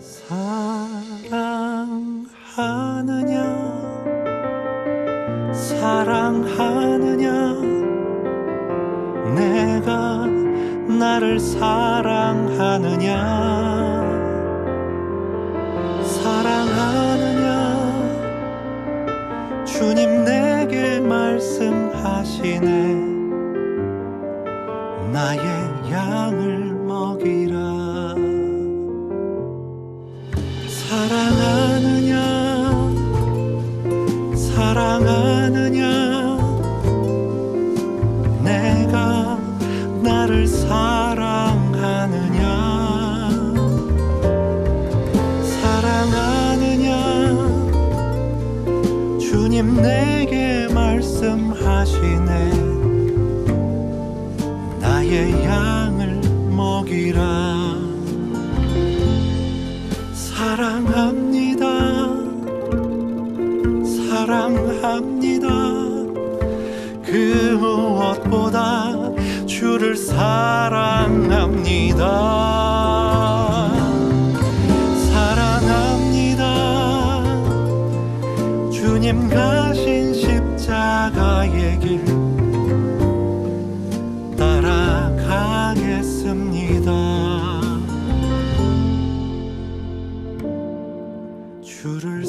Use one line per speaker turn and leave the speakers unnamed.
사랑하느냐? 사랑하느냐? 내가 나를 사랑하느냐? 사랑하느냐? 주님 내게 말씀하시네. 나의 양을 사랑하느냐 사랑하느냐. 내가 나를 사랑하느냐 사랑하느냐. 주님 내게 말씀하시네. 나의 양을 먹이라 감사합니다. 그 무엇보다 주를 사랑합니다. 사랑합니다. 주님 가신 십자가의 길 따라가겠습니다. 주를